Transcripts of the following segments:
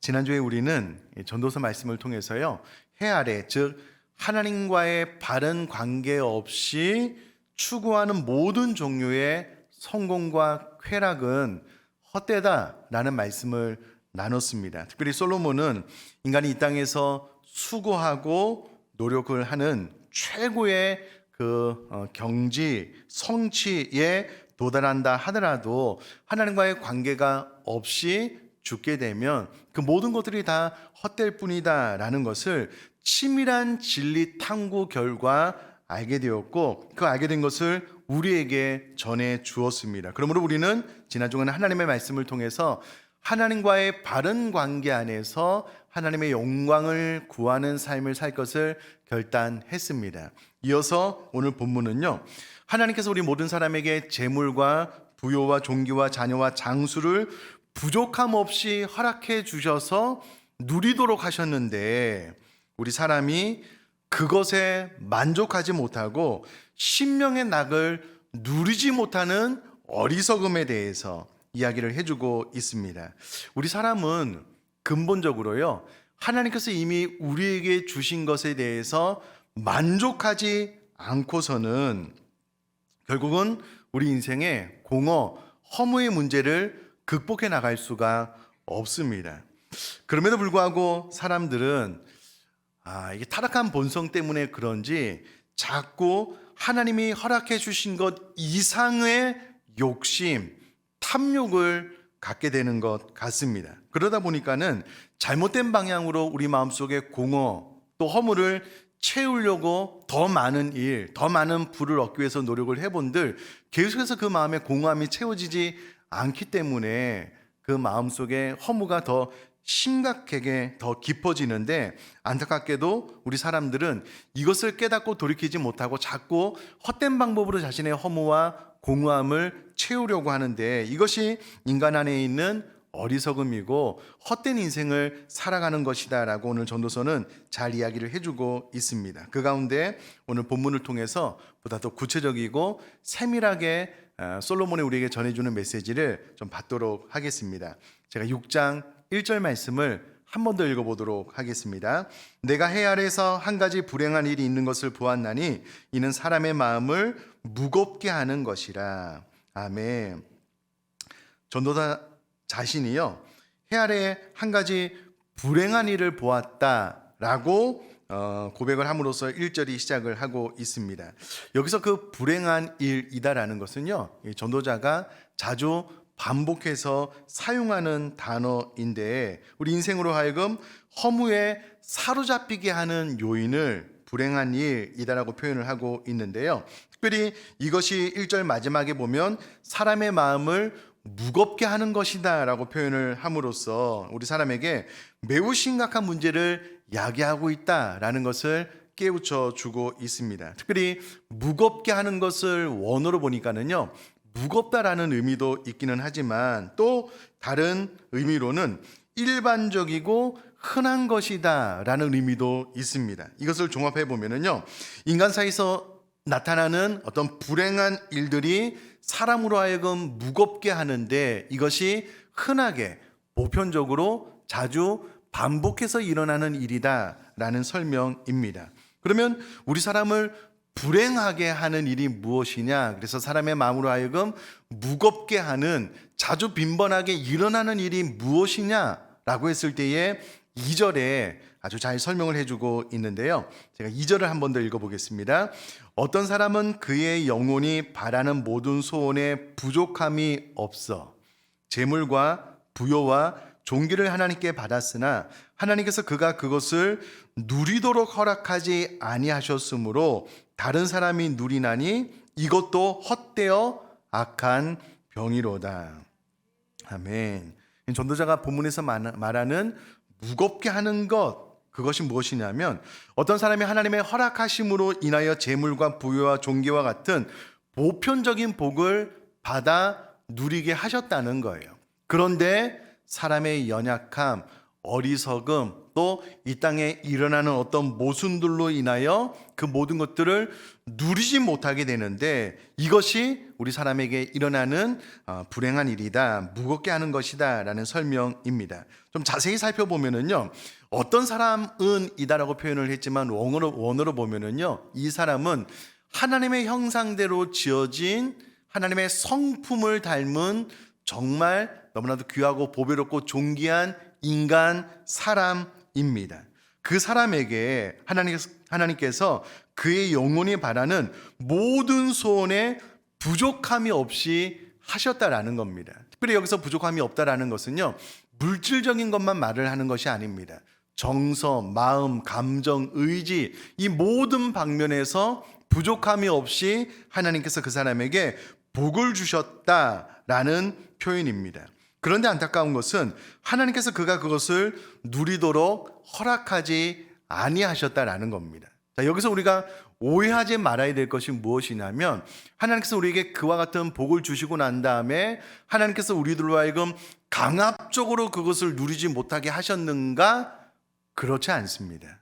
지난주에 우리는 이 전도서 말씀을 통해서요. 해 아래 즉 하나님과의 바른 관계 없이 추구하는 모든 종류의 성공과 쾌락은 헛되다라는 말씀을 나눴습니다. 특별히 솔로몬은 인간이 이 땅에서 수고하고 노력을 하는 최고의 그 어, 경지 성취에 도달한다 하더라도 하나님과의 관계가 없이 죽게 되면 그 모든 것들이 다 헛될 뿐이다라는 것을 치밀한 진리 탐구 결과 알게 되었고 그 알게 된 것을 우리에게 전해 주었습니다. 그러므로 우리는 지난 주간에 하나님의 말씀을 통해서 하나님과의 바른 관계 안에서 하나님의 영광을 구하는 삶을 살 것을 결단했습니다. 이어서 오늘 본문은요. 하나님께서 우리 모든 사람에게 재물과 부요와 종기와 자녀와 장수를 부족함 없이 허락해 주셔서 누리도록 하셨는데 우리 사람이 그것에 만족하지 못하고 신명의 낙을 누리지 못하는 어리석음에 대해서 이야기를 해주고 있습니다. 우리 사람은 근본적으로요, 하나님께서 이미 우리에게 주신 것에 대해서 만족하지 않고서는 결국은 우리 인생의 공허, 허무의 문제를 극복해 나갈 수가 없습니다. 그럼에도 불구하고 사람들은 아, 이게 타락한 본성 때문에 그런지 자꾸 하나님이 허락해 주신 것 이상의 욕심, 탐욕을 갖게 되는 것 같습니다. 그러다 보니까는 잘못된 방향으로 우리 마음속에 공허 또 허물을 채우려고 더 많은 일, 더 많은 부를 얻기 위해서 노력을 해본들 계속해서 그 마음에 공허함이 채워지지 않기 때문에 그 마음속에 허무가 더 심각하게 더 깊어지는데 안타깝게도 우리 사람들은 이것을 깨닫고 돌이키지 못하고 자꾸 헛된 방법으로 자신의 허무와 공허함을 채우려고 하는데 이것이 인간 안에 있는 어리석음이고 헛된 인생을 살아가는 것이다라고 오늘 전도서는 잘 이야기를 해주고 있습니다. 그 가운데 오늘 본문을 통해서 보다 더 구체적이고 세밀하게 아, 솔로몬이 우리에게 전해주는 메시지를 좀 받도록 하겠습니다. 제가 6장 1절 말씀을 한 번 더 읽어보도록 하겠습니다. 내가 해 아래서 한 가지 불행한 일이 있는 것을 보았나니 이는 사람의 마음을 무겁게 하는 것이라. 아멘. 전도사 자신이요 해 아래 한 가지 불행한 일을 보았다라고 어, 고백을 함으로써 1절이 시작을 하고 있습니다. 여기서 그 불행한 일이다라는 것은요 이 전도자가 자주 반복해서 사용하는 단어인데 우리 인생으로 하여금 허무에 사로잡히게 하는 요인을 불행한 일이다라고 표현을 하고 있는데요. 특별히 이것이 1절 마지막에 보면 사람의 마음을 무겁게 하는 것이다 라고 표현을 함으로써 우리 사람에게 매우 심각한 문제를 야기하고 있다라는 것을 깨우쳐 주고 있습니다. 특별히 무겁게 하는 것을 원어로 보니까는요. 무겁다라는 의미도 있기는 하지만 또 다른 의미로는 일반적이고 흔한 것이다라는 의미도 있습니다. 이것을 종합해 보면은요. 인간 사이에서 나타나는 어떤 불행한 일들이 사람으로 하여금 무겁게 하는데 이것이 흔하게 보편적으로 자주 반복해서 일어나는 일이다라는 설명입니다. 그러면 우리 사람을 불행하게 하는 일이 무엇이냐? 그래서 사람의 마음으로 하여금 무겁게 하는 자주 빈번하게 일어나는 일이 무엇이냐라고 했을 때에 2절에 아주 잘 설명을 해주고 있는데요. 제가 2절을 한 번 더 읽어보겠습니다. 어떤 사람은 그의 영혼이 바라는 모든 소원에 부족함이 없어 재물과 부요와 종기를 하나님께 받았으나 하나님께서 그가 그것을 누리도록 허락하지 아니하셨으므로 다른 사람이 누리나니 이것도 헛되어 악한 병이로다. 아멘. 전도자가 본문에서 말하는 무겁게 하는 것 그것이 무엇이냐면 어떤 사람이 하나님의 허락하심으로 인하여 재물과 부유와 종기와 같은 보편적인 복을 받아 누리게 하셨다는 거예요. 그런데 사람의 연약함, 어리석음 또 이 땅에 일어나는 어떤 모순들로 인하여 그 모든 것들을 누리지 못하게 되는데 이것이 우리 사람에게 일어나는 어, 불행한 일이다 무겁게 하는 것이다 라는 설명입니다. 좀 자세히 살펴보면은요 어떤 사람은 이다라고 표현을 했지만 원어로 원어로 보면은요 이 사람은 하나님의 형상대로 지어진 하나님의 성품을 닮은 정말 너무나도 귀하고 보배롭고 존귀한 인간 사람입니다. 그 사람에게 하나님께서, 하나님께서 그의 영혼이 바라는 모든 소원에 부족함이 없이 하셨다라는 겁니다. 특별히 여기서 부족함이 없다라는 것은요, 물질적인 것만 말을 하는 것이 아닙니다. 정서, 마음, 감정, 의지, 이 모든 방면에서 부족함이 없이 하나님께서 그 사람에게 복을 주셨다라는 표현입니다. 그런데 안타까운 것은 하나님께서 그가 그것을 누리도록 허락하지 아니하셨다라는 겁니다. 자, 여기서 우리가 오해하지 말아야 될 것이 무엇이냐면 하나님께서 우리에게 그와 같은 복을 주시고 난 다음에 하나님께서 우리들로 하여금 강압적으로 그것을 누리지 못하게 하셨는가? 그렇지 않습니다.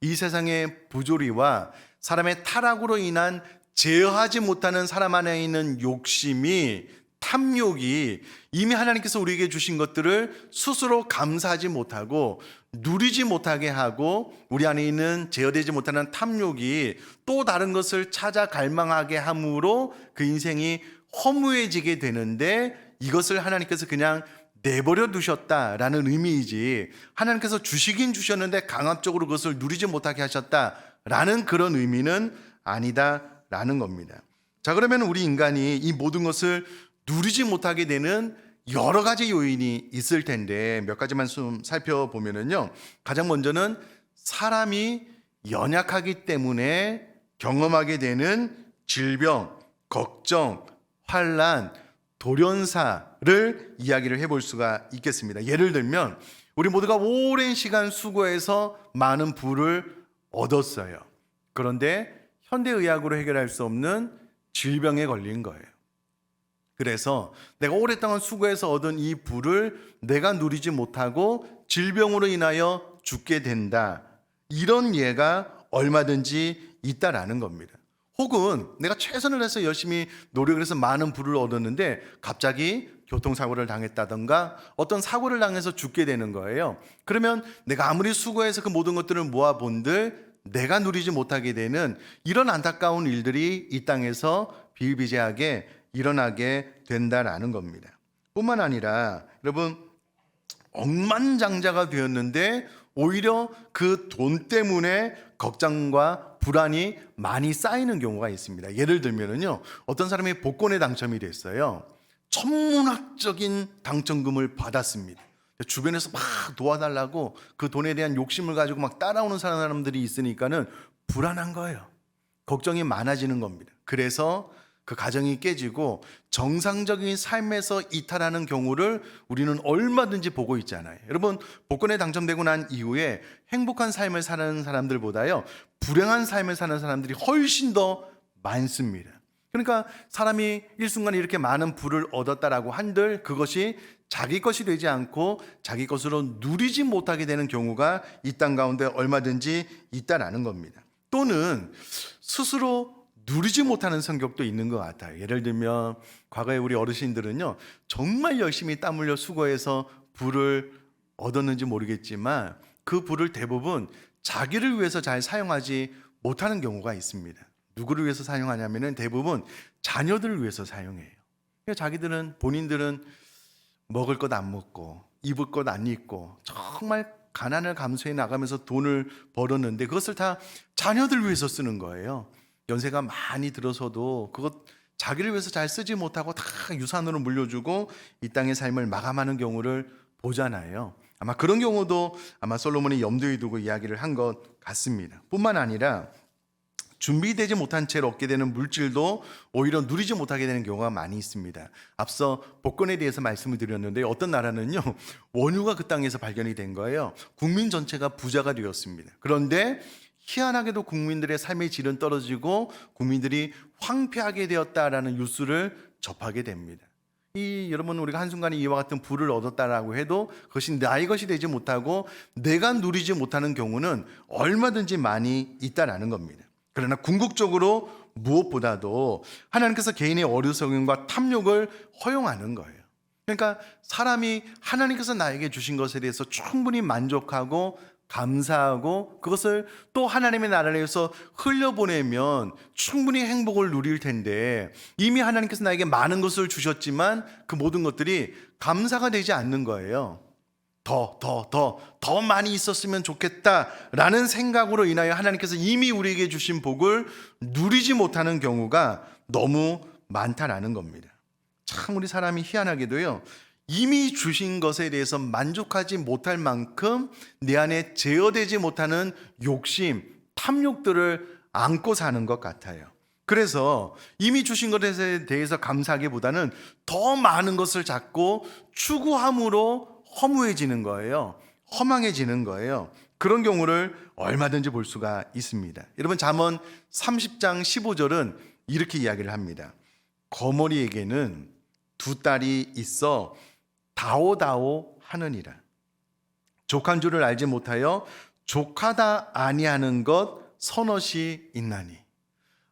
이 세상의 부조리와 사람의 타락으로 인한 제어하지 못하는 사람 안에 있는 욕심이 탐욕이 이미 하나님께서 우리에게 주신 것들을 스스로 감사하지 못하고 누리지 못하게 하고 우리 안에 있는 제어되지 못하는 탐욕이 또 다른 것을 찾아 갈망하게 함으로 그 인생이 허무해지게 되는데 이것을 하나님께서 그냥 내버려 두셨다라는 의미이지 하나님께서 주시긴 주셨는데 강압적으로 그것을 누리지 못하게 하셨다라는 그런 의미는 아니다라는 겁니다. 자 그러면 우리 인간이 이 모든 것을 누리지 못하게 되는 여러 가지 요인이 있을 텐데 몇 가지만 좀 살펴보면은요. 가장 먼저는 사람이 연약하기 때문에 경험하게 되는 질병, 걱정, 환란, 돌연사를 이야기를 해볼 수가 있겠습니다. 예를 들면 우리 모두가 오랜 시간 수고해서 많은 부를 얻었어요. 그런데 현대의학으로 해결할 수 없는 질병에 걸린 거예요. 그래서 내가 오랫동안 수고해서 얻은 이 부를 내가 누리지 못하고 질병으로 인하여 죽게 된다. 이런 예가 얼마든지 있다라는 겁니다. 혹은 내가 최선을 해서 열심히 노력을 해서 많은 부를 얻었는데 갑자기 교통사고를 당했다던가 어떤 사고를 당해서 죽게 되는 거예요. 그러면 내가 아무리 수고해서 그 모든 것들을 모아본들 내가 누리지 못하게 되는 이런 안타까운 일들이 이 땅에서 비일비재하게 일어나게 된다라는 겁니다. 뿐만 아니라 여러분 억만장자가 되었는데 오히려 그 돈 때문에 걱정과 불안이 많이 쌓이는 경우가 있습니다. 예를 들면은요, 어떤 사람이 복권에 당첨이 됐어요. 천문학적인 당첨금을 받았습니다. 주변에서 막 도와달라고 그 돈에 대한 욕심을 가지고 막 따라오는 사람들이 있으니까는 불안한 거예요. 걱정이 많아지는 겁니다. 그래서 그 가정이 깨지고 정상적인 삶에서 이탈하는 경우를 우리는 얼마든지 보고 있잖아요. 여러분, 복권에 당첨되고 난 이후에 행복한 삶을 사는 사람들보다요, 불행한 삶을 사는 사람들이 훨씬 더 많습니다. 그러니까 사람이 일순간 이렇게 많은 부를 얻었다라고 한들 그것이 자기 것이 되지 않고 자기 것으로 누리지 못하게 되는 경우가 이 땅 가운데 얼마든지 있다라는 겁니다. 또는 스스로 누리지 못하는 성격도 있는 것 같아요. 예를 들면 과거에 우리 어르신들은요 정말 열심히 땀 흘려 수고해서 부를 얻었는지 모르겠지만 그 부를 대부분 자기를 위해서 잘 사용하지 못하는 경우가 있습니다. 누구를 위해서 사용하냐면은 대부분 자녀들을 위해서 사용해요. 자기들은 본인들은 먹을 것 안 먹고 입을 것 안 입고 정말 가난을 감수해 나가면서 돈을 벌었는데 그것을 다 자녀들 위해서 쓰는 거예요. 연세가 많이 들어서도 그것 자기를 위해서 잘 쓰지 못하고 다 유산으로 물려주고 이 땅의 삶을 마감하는 경우를 보잖아요. 아마 그런 경우도 아마 솔로몬이 염두에 두고 이야기를 한 것 같습니다. 뿐만 아니라 준비되지 못한 채로 얻게 되는 물질도 오히려 누리지 못하게 되는 경우가 많이 있습니다. 앞서 복권에 대해서 말씀을 드렸는데 어떤 나라는요 원유가 그 땅에서 발견이 된 거예요. 국민 전체가 부자가 되었습니다. 그런데 희한하게도 국민들의 삶의 질은 떨어지고 국민들이 황폐하게 되었다라는 뉴스를 접하게 됩니다. 이 여러분 우리가 한순간에 이와 같은 부를 얻었다라고 해도 그것이 나의 것이 되지 못하고 내가 누리지 못하는 경우는 얼마든지 많이 있다라는 겁니다. 그러나 궁극적으로 무엇보다도 하나님께서 개인의 어리석음과 탐욕을 허용하는 거예요. 그러니까 사람이 하나님께서 나에게 주신 것에 대해서 충분히 만족하고 감사하고 그것을 또 하나님의 나라를 위해서 흘려보내면 충분히 행복을 누릴 텐데 이미 하나님께서 나에게 많은 것을 주셨지만 그 모든 것들이 감사가 되지 않는 거예요. 더, 더, 더, 더 많이 있었으면 좋겠다라는 생각으로 인하여 하나님께서 이미 우리에게 주신 복을 누리지 못하는 경우가 너무 많다라는 겁니다. 참 우리 사람이 희한하게도요. 이미 주신 것에 대해서 만족하지 못할 만큼 내 안에 제어되지 못하는 욕심, 탐욕들을 안고 사는 것 같아요. 그래서 이미 주신 것에 대해서 감사하기보다는 더 많은 것을 잡고 추구함으로 허무해지는 거예요. 허망해지는 거예요. 그런 경우를 얼마든지 볼 수가 있습니다. 여러분 잠언 30장 15절은 이렇게 이야기를 합니다. 거머리에게는 두 딸이 있어 다오다오 하느니라. 족한 줄을 알지 못하여 족하다 아니하는 것 서너시 있나니.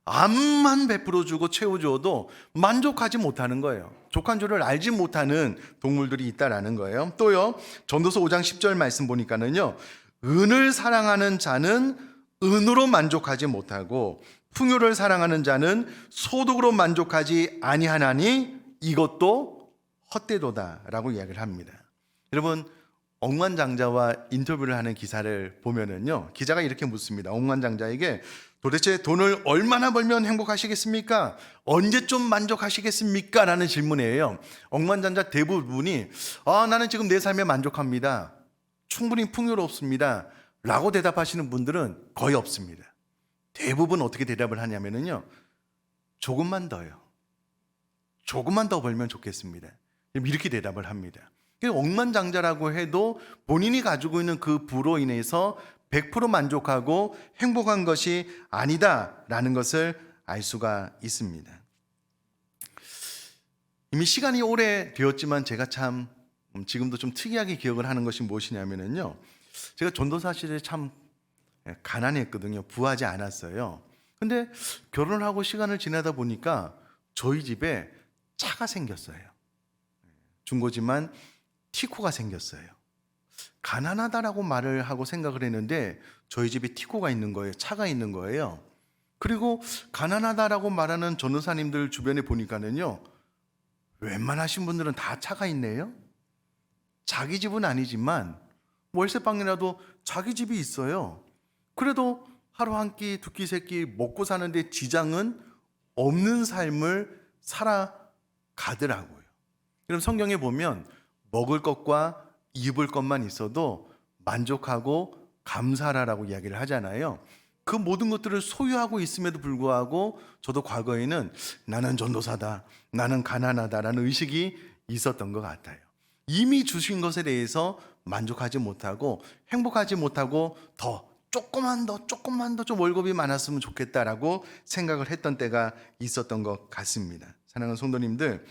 암만 베풀어 주고 채워 주어도 만족하지 못하는 거예요. 족한 줄을 알지 못하는 동물들이 있다라는 거예요. 또요. 전도서 5장 10절 말씀 보니까는요. 은을 사랑하는 자는 은으로 만족하지 못하고 풍요를 사랑하는 자는 소득으로 만족하지 아니하나니 이것도 헛되도다라고 이야기를 합니다. 여러분 억만장자와 인터뷰를 하는 기사를 보면은요 기자가 이렇게 묻습니다. 억만장자에게 도대체 돈을 얼마나 벌면 행복하시겠습니까? 언제쯤 만족하시겠습니까? 라는 질문이에요. 억만장자 대부분이 아 나는 지금 내 삶에 만족합니다. 충분히 풍요롭습니다. 라고 대답하시는 분들은 거의 없습니다. 대부분 어떻게 대답을 하냐면은요 조금만 더요. 조금만 더 벌면 좋겠습니다. 이렇게 대답을 합니다. 억만장자라고 해도 본인이 가지고 있는 그 부로 인해서 100% 만족하고 행복한 것이 아니다라는 것을 알 수가 있습니다. 이미 시간이 오래 되었지만 제가 참 음, 지금도 좀 특이하게 기억을 하는 것이 무엇이냐면요. 제가 전도사 시절에 참 예, 가난했거든요. 부하지 않았어요. 근데 결혼을 하고 시간을 지나다 보니까 저희 집에 차가 생겼어요. 중고지만 티코가 생겼어요. 가난하다라고 말을 하고 생각을 했는데 저희 집에 티코가 있는 거예요. 차가 있는 거예요. 그리고 가난하다라고 말하는 전도사님들 주변에 보니까는요. 웬만하신 분들은 다 차가 있네요. 자기 집은 아니지만 월세방이라도 자기 집이 있어요. 그래도 하루 한 끼, 두 끼, 세 끼 먹고 사는데 지장은 없는 삶을 살아가더라고요. 그럼 성경에 보면 먹을 것과 입을 것만 있어도 만족하고 감사하라고 이야기를 하잖아요. 그 모든 것들을 소유하고 있음에도 불구하고 저도 과거에는 나는 전도사다, 나는 가난하다라는 의식이 있었던 것 같아요. 이미 주신 것에 대해서 만족하지 못하고 행복하지 못하고 더 조금만 더 조금만 더 좀 월급이 많았으면 좋겠다라고 생각을 했던 때가 있었던 것 같습니다. 사랑하는 성도님들,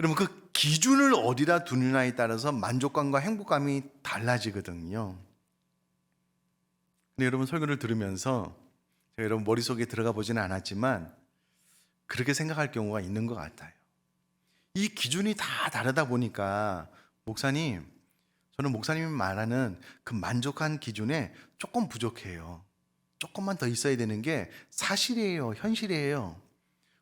여러분 그 기준을 어디다 두느냐에 따라서 만족감과 행복감이 달라지거든요. 근데 여러분 설교를 들으면서 제가 여러분 머릿속에 들어가 보지는 않았지만 그렇게 생각할 경우가 있는 것 같아요. 이 기준이 다 다르다 보니까 목사님, 저는 목사님이 말하는 그 만족한 기준에 조금 부족해요. 조금만 더 있어야 되는 게 사실이에요. 현실이에요.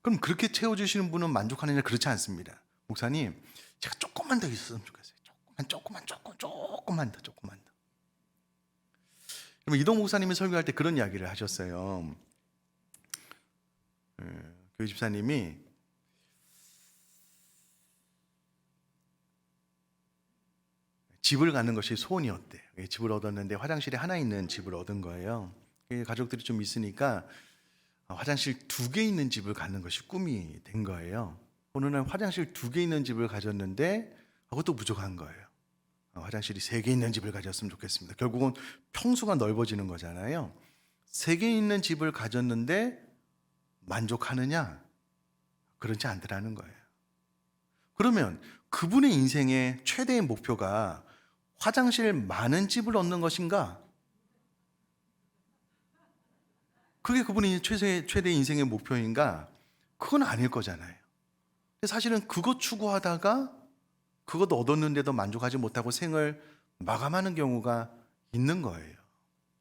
그럼 그렇게 채워주시는 분은 만족하느냐? 그렇지 않습니다. 목사님, 제가 조금만 더 있었으면 좋겠어요. 조금만, 조금만, 조금, 조금만 더, 조금만 더. 그럼 이동 목사님이 설교할 때 그런 이야기를 하셨어요. 예, 교회 집사님이 집을 가는 것이 소원이었대. 요 집을 얻었는데 화장실에 하나 있는 집을 얻은 거예요. 가족들이 좀 있으니까 화장실 두 개 있는 집을 가는 것이 꿈이 된 거예요. 어느 날 화장실 두 개 있는 집을 가졌는데 그것도 부족한 거예요. 화장실이 세 개 있는 집을 가졌으면 좋겠습니다. 결국은 평수가 넓어지는 거잖아요. 세 개 있는 집을 가졌는데 만족하느냐? 그렇지 않더라는 거예요. 그러면 그분의 인생의 최대의 목표가 화장실 많은 집을 얻는 것인가? 그게 그분이 최대, 최대 인생의 목표인가? 그건 아닐 거잖아요. 사실은 그것 추구하다가 그것 얻었는데도 만족하지 못하고 생을 마감하는 경우가 있는 거예요.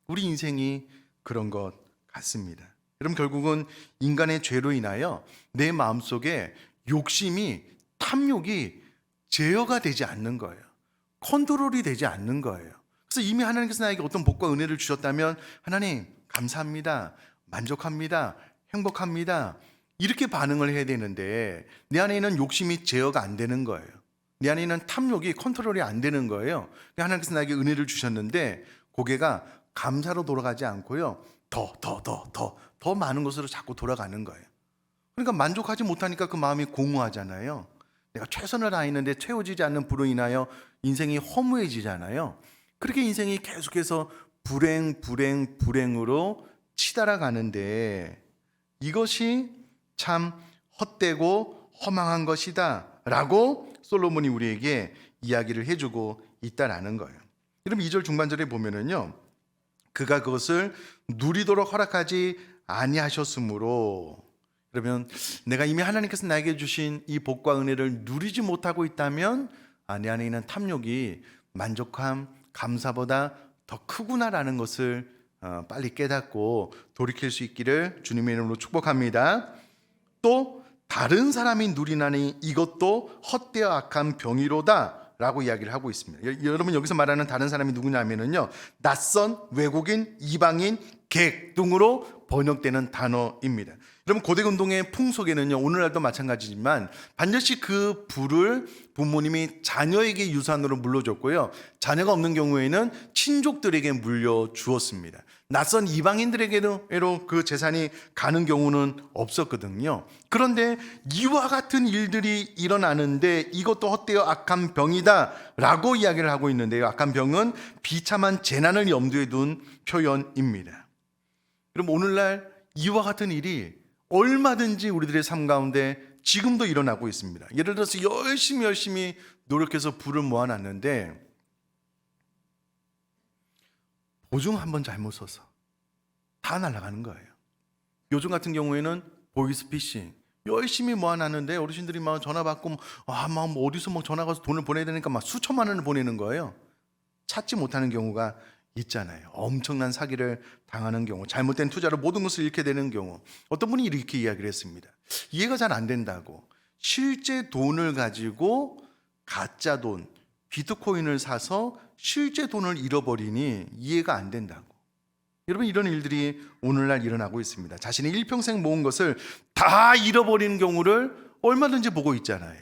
우리 인생이 그런 것 같습니다. 여러분 결국은 인간의 죄로 인하여 내 마음속에 욕심이 탐욕이 제어가 되지 않는 거예요. 컨트롤이 되지 않는 거예요. 그래서 이미 하나님께서 나에게 어떤 복과 은혜를 주셨다면 하나님 감사합니다. 만족합니다. 행복합니다. 이렇게 반응을 해야 되는데 내 안에 있는 욕심이 제어가 안 되는 거예요. 내 안에 있는 탐욕이 컨트롤이 안 되는 거예요. 하나님께서 나에게 은혜를 주셨는데 고개가 감사로 돌아가지 않고요. 더, 더, 더, 더, 더 많은 것으로 자꾸 돌아가는 거예요. 그러니까 만족하지 못하니까 그 마음이 공허하잖아요. 내가 최선을 다했는데 채워지지 않는 불로 인하여 인생이 허무해지잖아요. 그렇게 인생이 계속해서 불행, 불행, 불행으로 치달아 가는데 이것이 참 헛되고 허망한 것이다. 라고 솔로몬이 우리에게 이야기를 해주고 있다라는 거예요. 여러분 2절 중반절에 보면은요. 그가 그것을 누리도록 허락하지 아니하셨으므로 그러면 내가 이미 하나님께서 나에게 주신 이 복과 은혜를 누리지 못하고 있다면 아, 내 안에 있는 탐욕이 만족함, 감사보다 더 크구나라는 것을 어, 빨리 깨닫고 돌이킬 수 있기를 주님의 이름으로 축복합니다. 또 다른 사람이 누리나니 이것도 헛되어 악한 병이로다. 라고 이야기를 하고 있습니다. 여- 여러분 여기서 말하는 다른 사람이 누구냐면은요. 낯선 외국인, 이방인, 객 등으로 번역되는 단어입니다. 여러분 고대 운동의 풍속에는요. 오늘날도 마찬가지지만 반드시 그 부를 부모님이 자녀에게 유산으로 물려줬고요. 자녀가 없는 경우에는 친족들에게 물려주었습니다. 낯선 이방인들에게도 그 재산이 가는 경우는 없었거든요. 그런데 이와 같은 일들이 일어나는데 이것도 헛되어 악한 병이다 라고 이야기를 하고 있는데요. 악한 병은 비참한 재난을 염두에 둔 표현입니다. 그럼 오늘날 이와 같은 일이 얼마든지 우리들의 삶 가운데 지금도 일어나고 있습니다. 예를 들어서 열심히 열심히 노력해서 불을 모아놨는데 보증 한 번 잘못 써서 다 날아가는 거예요. 요즘 같은 경우에는 보이스피싱 열심히 모아놨는데 어르신들이 막 전화 받고 아막 뭐 어디서 막 전화 가서 돈을 보내야 되니까 막 수천만 원을 보내는 거예요. 찾지 못하는 경우가 있잖아요. 엄청난 사기를 당하는 경우, 잘못된 투자로 모든 것을 잃게 되는 경우. 어떤 분이 이렇게 이야기를 했습니다. 이해가 잘 안 된다고. 실제 돈을 가지고 가짜 돈, 비트코인을 사서 실제 돈을 잃어버리니 이해가 안 된다고. 여러분 이런 일들이 오늘날 일어나고 있습니다. 자신이 일평생 모은 것을 다 잃어버리는 경우를 얼마든지 보고 있잖아요.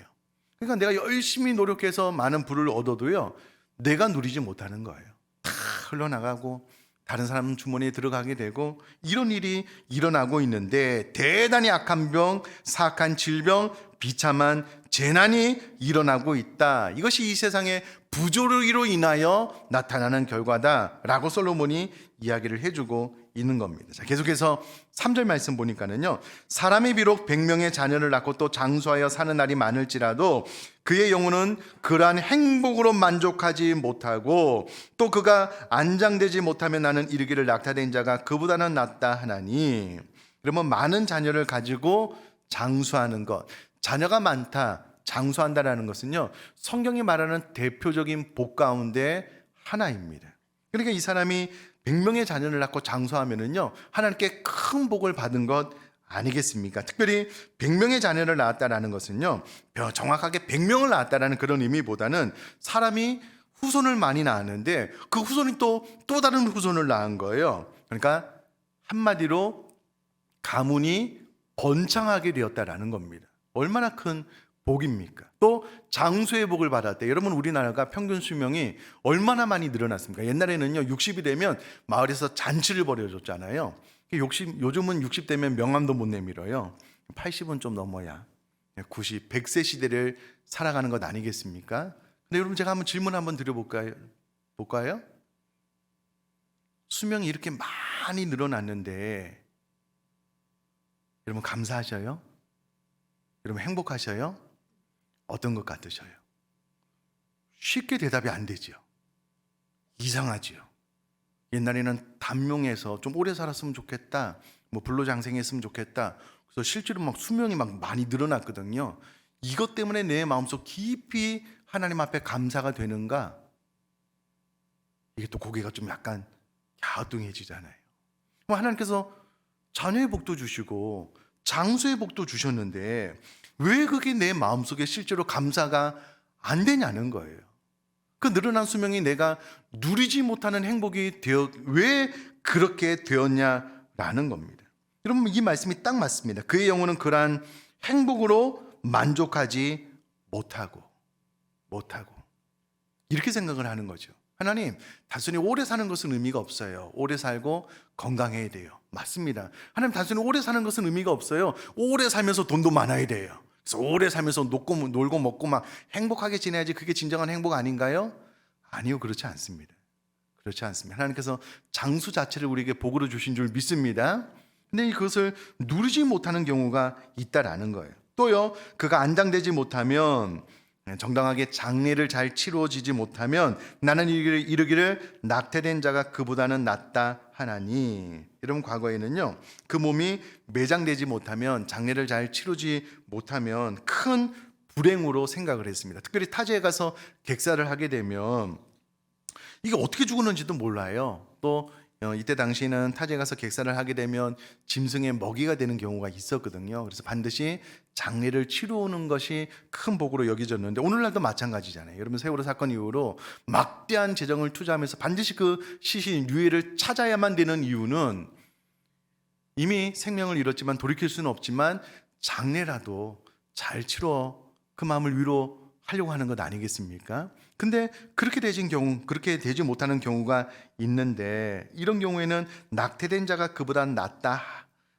그러니까 내가 열심히 노력해서 많은 부를 얻어도요. 내가 누리지 못하는 거예요. 다 흘러나가고 다른 사람 주머니에 들어가게 되고 이런 일이 일어나고 있는데 대단히 악한 병, 사악한 질병, 비참한 재난이 일어나고 있다. 이것이 이 세상의 부조리로 인하여 나타나는 결과다라고 솔로몬이 이야기를 해주고 있는 겁니다. 자, 계속해서 3절 말씀 보니까는요. 사람이 비록 100명의 자녀를 낳고 또 장수하여 사는 날이 많을지라도 그의 영혼은 그러한 행복으로 만족하지 못하고 또 그가 안장되지 못하면 나는 이르기를 낙타된 자가 그보다는 낫다 하나니 그러면 많은 자녀를 가지고 장수하는 것 자녀가 많다 장수한다라는 것은요 성경이 말하는 대표적인 복 가운데 하나입니다. 그러니까 이 사람이 100명의 자녀를 낳고 장수하면은요 하나님께 큰 복을 받은 것 아니겠습니까? 특별히 100명의 자녀를 낳았다라는 것은요 정확하게 100명을 낳았다라는 그런 의미보다는 사람이 후손을 많이 낳았는데 그 후손이 또 또 다른 후손을 낳은 거예요. 그러니까 한마디로 가문이 번창하게 되었다라는 겁니다. 얼마나 큰 복입니까? 또 장수의 복을 받았대. 여러분 우리나라가 평균 수명이 얼마나 많이 늘어났습니까? 옛날에는요 60이 되면 마을에서 잔치를 벌여줬잖아요. 60, 요즘은 60 되면 명함도 못 내밀어요. 80은 좀 넘어야 90, 100세 시대를 살아가는 것 아니겠습니까? 근데 여러분 제가 한번 질문 한번 드려볼까요? 볼까요? 수명이 이렇게 많이 늘어났는데 여러분 감사하셔요? 여러분 행복하셔요? 어떤 것 같으셔요? 쉽게 대답이 안 되죠. 이상하지요. 옛날에는 단명해서 좀 오래 살았으면 좋겠다. 뭐 불로장생했으면 좋겠다. 그래서 실제로 막 수명이 막 많이 늘어났거든요. 이것 때문에 내 마음속 깊이 하나님 앞에 감사가 되는가? 이게 또 고개가 좀 약간 갸우뚱해지잖아요. 그럼 하나님께서 자녀의 복도 주시고 장수의 복도 주셨는데 왜 그게 내 마음속에 실제로 감사가 안 되냐는 거예요. 그 늘어난 수명이 내가 누리지 못하는 행복이 되어 왜 그렇게 되었냐라는 겁니다. 여러분 이 말씀이 딱 맞습니다. 그의 영혼은 그러한 행복으로 만족하지 못하고 못하고 이렇게 생각을 하는 거죠. 하나님, 단순히 오래 사는 것은 의미가 없어요. 오래 살고 건강해야 돼요. 맞습니다. 하나님, 단순히 오래 사는 것은 의미가 없어요. 오래 살면서 돈도 많아야 돼요. 그래서 오래 살면서 놀고, 놀고 먹고 막 행복하게 지내야지 그게 진정한 행복 아닌가요? 아니요, 그렇지 않습니다. 그렇지 않습니다. 하나님께서 장수 자체를 우리에게 복으로 주신 줄 믿습니다. 근데 그것을 누리지 못하는 경우가 있다라는 거예요. 또요, 그가 안장되지 못하면 정당하게 장례를 잘 치루어지지 못하면 나는 이르기를, 낙태된 자가 그보다는 낫다 하나니 여러분 과거에는요 그 몸이 매장되지 못하면 장례를 잘 치르지 못하면 큰 불행으로 생각을 했습니다. 특별히 타지에 가서 객사를 하게 되면 이게 어떻게 죽었는지도 몰라요. 또 어, 이때 당시에는 타지에 가서 객사를 하게 되면 짐승의 먹이가 되는 경우가 있었거든요. 그래서 반드시 장례를 치루는 것이 큰 복으로 여겨졌는데 오늘날도 마찬가지잖아요. 여러분 세월호 사건 이후로 막대한 재정을 투자하면서 반드시 그 시신 유해를 찾아야만 되는 이유는 이미 생명을 잃었지만 돌이킬 수는 없지만 장례라도 잘 치러 그 마음을 위로하려고 하는 것 아니겠습니까? 근데 그렇게 되진 경우, 그렇게 되지 못하는 경우가 있는데 이런 경우에는 낙태된 자가 그보다 낫다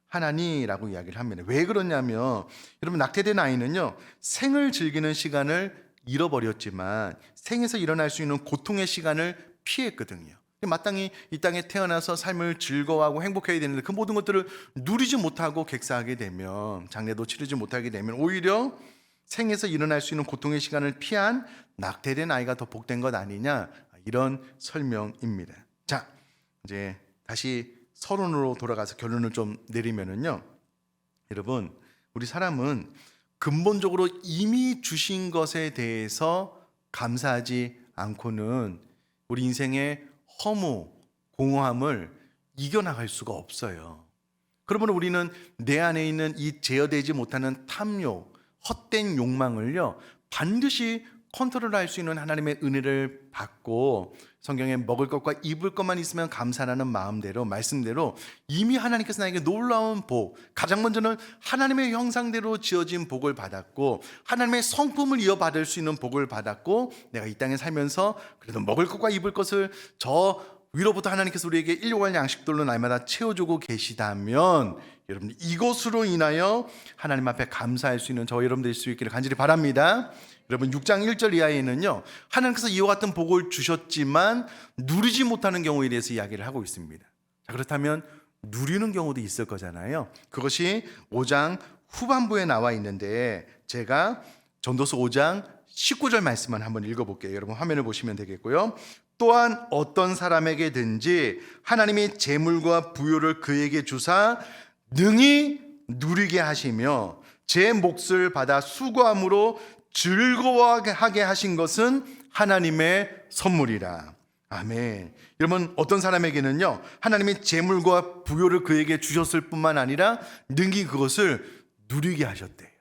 하나니라고 이야기를 합니다. 왜 그러냐면 여러분 낙태된 아이는요 생을 즐기는 시간을 잃어버렸지만 생에서 일어날 수 있는 고통의 시간을 피했거든요. 마땅히 이 땅에 태어나서 삶을 즐거워하고 행복해야 되는데 그 모든 것들을 누리지 못하고 객사하게 되면 장례도 치르지 못하게 되면 오히려 생에서 일어날 수 있는 고통의 시간을 피한 낙태된 아이가 더 복된 것 아니냐 이런 설명입니다. 자 이제 다시 서론으로 돌아가서 결론을 좀 내리면은요, 여러분 우리 사람은 근본적으로 이미 주신 것에 대해서 감사하지 않고는 우리 인생의 허무, 공허함을 이겨나갈 수가 없어요. 그러면 우리는 내 안에 있는 이 제어되지 못하는 탐욕, 헛된 욕망을요, 반드시 컨트롤할 수 있는 하나님의 은혜를 받고 성경에 먹을 것과 입을 것만 있으면 감사라는 마음대로 말씀대로 이미 하나님께서 나에게 놀라운 복, 가장 먼저는 하나님의 형상대로 지어진 복을 받았고 하나님의 성품을 이어받을 수 있는 복을 받았고 내가 이 땅에 살면서 그래도 먹을 것과 입을 것을 저 위로부터 하나님께서 우리에게 일용할 양식들로 날마다 채워주고 계시다면 여러분 이것으로 인하여 하나님 앞에 감사할 수 있는 저 여러분 될 수 있기를 간절히 바랍니다. 여러분 6장 1절 이하에는요. 하나님께서 이와 같은 복을 주셨지만 누리지 못하는 경우에 대해서 이야기를 하고 있습니다. 자, 그렇다면 누리는 경우도 있을 거잖아요. 그것이 5장 후반부에 나와 있는데 제가 전도서 5장 19절 말씀만 한번 읽어 볼게요. 여러분 화면을 보시면 되겠고요. 또한 어떤 사람에게든지 하나님이 재물과 부요를 그에게 주사 능히 누리게 하시며 제 몫을 받아 수고함으로 즐거워하게 하신 것은 하나님의 선물이라. 아멘. 여러분 어떤 사람에게는요 하나님이 재물과 부요를 그에게 주셨을 뿐만 아니라 능히 그것을 누리게 하셨대요.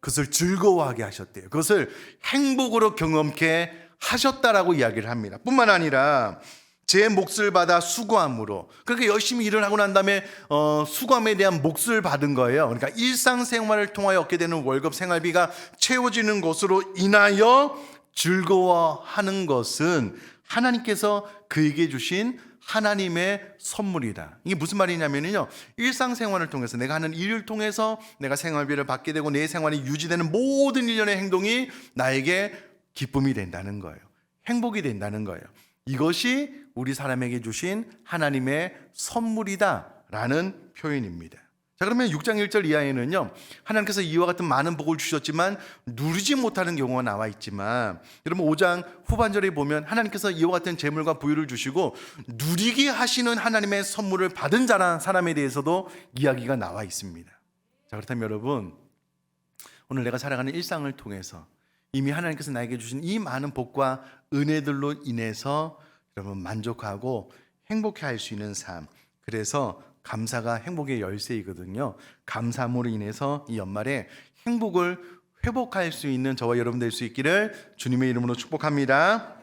그것을 즐거워하게 하셨대요. 그것을 행복으로 경험케 하셨다라고 이야기를 합니다. 뿐만 아니라 제 몫을 받아 수고함으로 그렇게 열심히 일을 하고 난 다음에 어, 수고함에 대한 몫을 받은 거예요. 그러니까 일상생활을 통하여 얻게 되는 월급 생활비가 채워지는 것으로 인하여 즐거워하는 것은 하나님께서 그에게 주신 하나님의 선물이다. 이게 무슨 말이냐면요. 일상생활을 통해서 내가 하는 일을 통해서 내가 생활비를 받게 되고 내 생활이 유지되는 모든 일련의 행동이 나에게 기쁨이 된다는 거예요. 행복이 된다는 거예요. 이것이 우리 사람에게 주신 하나님의 선물이다라는 표현입니다. 자 그러면 6장 1절 이하에는요 하나님께서 이와 같은 많은 복을 주셨지만 누리지 못하는 경우가 나와 있지만 여러분 5장 후반절에 보면 하나님께서 이와 같은 재물과 부유를 주시고 누리게 하시는 하나님의 선물을 받은 자란 사람에 대해서도 이야기가 나와 있습니다 자 그렇다면 여러분 오늘 내가 살아가는 일상을 통해서 이미 하나님께서 나에게 주신 이 많은 복과 은혜들로 인해서 여러분 만족하고 행복해 할 수 있는 삶 그래서 감사가 행복의 열쇠이거든요. 감사함으로 인해서 이 연말에 행복을 회복할 수 있는 저와 여러분 될 수 있기를 주님의 이름으로 축복합니다.